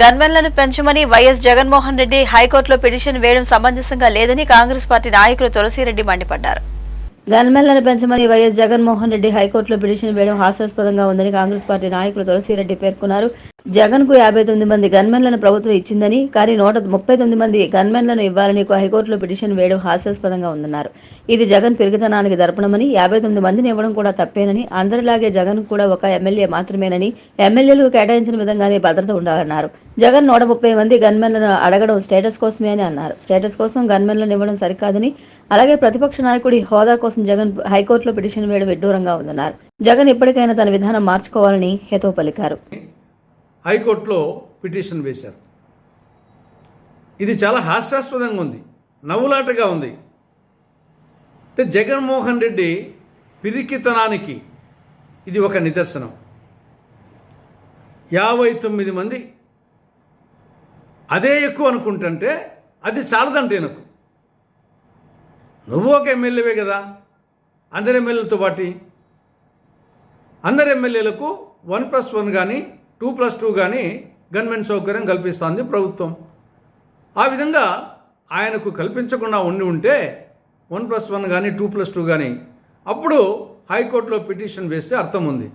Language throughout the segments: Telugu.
గన్మెన్లను పెంచమని వైఎస్ జగన్మోహన్ రెడ్డి హైకోర్టులో పిటిషన్ వేయడం సమంజసంగా లేదని కాంగ్రెస్ పార్టీ నాయకులు తులసిరెడ్డి మండిపడ్డారు. గన్మెన్లను పెంచమని వైఎస్ జగన్మోహన్ రెడ్డి హైకోర్టులో పిటిషన్ వేయడం హాస్యాస్పదంగా ఉందని కాంగ్రెస్ పార్టీ నాయకులు తులసిరెడ్డి పేర్కొన్నారు. జగన్కు యాభై తొమ్మిది మంది గన్మెన్లను ప్రభుత్వం ఇచ్చిందని కానీ నూట ముప్పై తొమ్మిది మంది గన్మెన్లను ఇవ్వాలని హైకోర్టులో పిటిషన్ వేయడం హాస్యాస్పదంగా ఉందన్నారు. ఇది జగన్ పెరుగుతనానికి దర్పణమని యాభై తొమ్మిది మందిని ఇవ్వడం కూడా తప్పేనని అందరిలాగే జగన్ కూడా ఒక ఎమ్మెల్యే మాత్రమేనని ఎమ్మెల్యేలకు కేటాయించిన విధంగానే భద్రత ఉండాలన్నారు. జగన్ నూట ముప్పై మంది గన్మెన్లను అడగడం స్టేటస్ కోసమే అని అన్నారు. స్టేటస్ కోసం గన్మెన్లను ఇవ్వడం సరికాదని అలాగే ప్రతిపక్ష నాయకుడి హోదా కోసం జగన్ హైకోర్టులో పిటిషన్ వేయడం విడ్డూరంగా ఉందన్నారు. జగన్ ఇప్పటికైనా తన విధానం మార్చుకోవాలని హేతో పలికారు. హైకోర్టులో పిటిషన్ వేశారు. ఇది చాలా హాస్యాస్పదంగా ఉంది నవ్వులాటగా ఉంది. అంటే జగన్మోహన్ రెడ్డి పిరికితనానికి ఇది ఒక నిదర్శనం. యాభై తొమ్మిది మంది అదే ఎక్కువ అనుకుంటుంటే అది చాలదంటే నాకు నువ్వు ఒక ఎమ్మెల్యేవే కదా? అందరి ఎమ్మెల్యేలతో పాటి. అందరి ఎమ్మెల్యేలకు వన్ ప్లస్ వన్ కానీ టూ ప్లస్ టూ కానీ గన్మెన్ సౌకర్యం కల్పిస్తోంది ప్రభుత్వం. ఆ విధంగా ఆయనకు కల్పించకుండా ఉండి ఉంటే వన్ ప్లస్ వన్ కానీ టూ ప్లస్ టూ కానీ అప్పుడు హైకోర్టులో పిటిషన్ వేస్తే అర్థం ఉంది.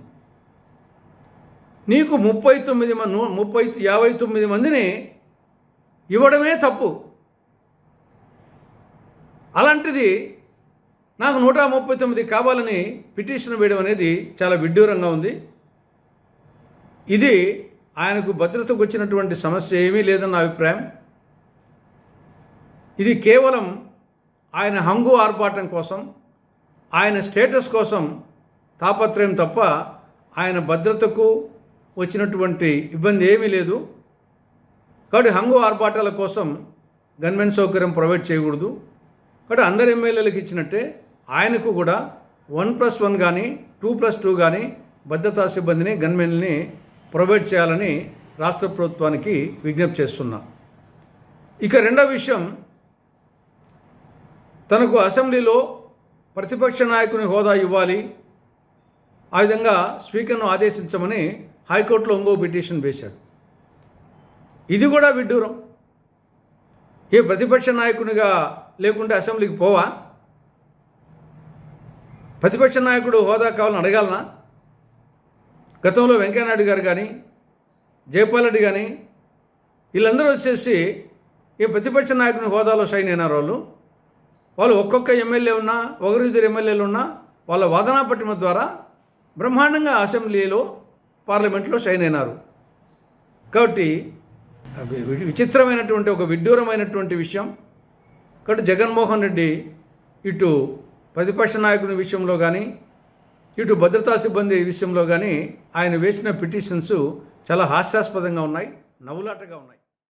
నీకు ముప్పై తొమ్మిది మంది ముప్పై యాభై తొమ్మిది మందిని ఇవ్వడమే తప్పు. అలాంటిది నాకు నూట ముప్పై తొమ్మిది కావాలని పిటిషన్ వేయడం అనేది చాలా విడ్డూరంగా ఉంది. ఇది ఆయనకు భద్రతకు వచ్చినటువంటి సమస్య ఏమీ లేదన్న అభిప్రాయం. ఇది కేవలం ఆయన హంగు ఆర్పాటం కోసం ఆయన స్టేటస్ కోసం తాపత్రయం తప్ప ఆయన భద్రతకు వచ్చినటువంటి ఇబ్బంది ఏమీ లేదు. కాబట్టి హంగు ఆర్భాటాల కోసం గన్మెన్ సౌకర్యం ప్రొవైడ్ చేయకూడదు. కాబట్టి అందరు ఎమ్మెల్యేలకు ఇచ్చినట్టే ఆయనకు కూడా వన్ ప్లస్ వన్ కానీ టూ ప్లస్ టూ కానీ భద్రతా సిబ్బందిని గన్మెన్ని ప్రొవైడ్ చేయాలని రాష్ట్ర ప్రభుత్వానికి విజ్ఞప్తి చేస్తున్నా. ఇక రెండో విషయం తనకు అసెంబ్లీలో ప్రతిపక్ష నాయకుని హోదా ఇవ్వాలి. ఆ విధంగా స్పీకర్ను ఆదేశించమని హైకోర్టులో ఇంకో పిటిషన్ వేశాడు ఇది కూడా విడ్డూరం. ఏ ప్రతిపక్ష నాయకునిగా లేకుంటే అసెంబ్లీకి పోవా? ప్రతిపక్ష నాయకుడు హోదా కావాలని అడగాలనా? గతంలో వెంకయ్యనాయుడు గారు కానీ జయపాల్ రెడ్డి కానీ వీళ్ళందరూ వచ్చేసి ఈ ప్రతిపక్ష నాయకుని హోదాలో సైన్ అయినారు వాళ్ళు. వాళ్ళు ఒక్కొక్క ఎమ్మెల్యే ఉన్నా ఒకరు ఇద్దరు ఎమ్మెల్యేలు ఉన్నా వాళ్ళ వాదనాపట్టిమ ద్వారా బ్రహ్మాండంగా అసెంబ్లీలో పార్లమెంట్లో సైన్ అయినారు. కాబట్టి విచిత్రమైనటువంటి ఒక విడ్డూరమైనటువంటి విషయం. కాబట్టి జగన్మోహన్ రెడ్డి ఇటు ప్రతిపక్ష నాయకుని విషయంలో కానీ ఇటు భద్రతా సిబ్బంది విషయంలో కానీ ఆయన వేసిన పిటిషన్స్ చాలా హాస్యాస్పదంగా ఉన్నాయి నవ్వులాటగా ఉన్నాయి.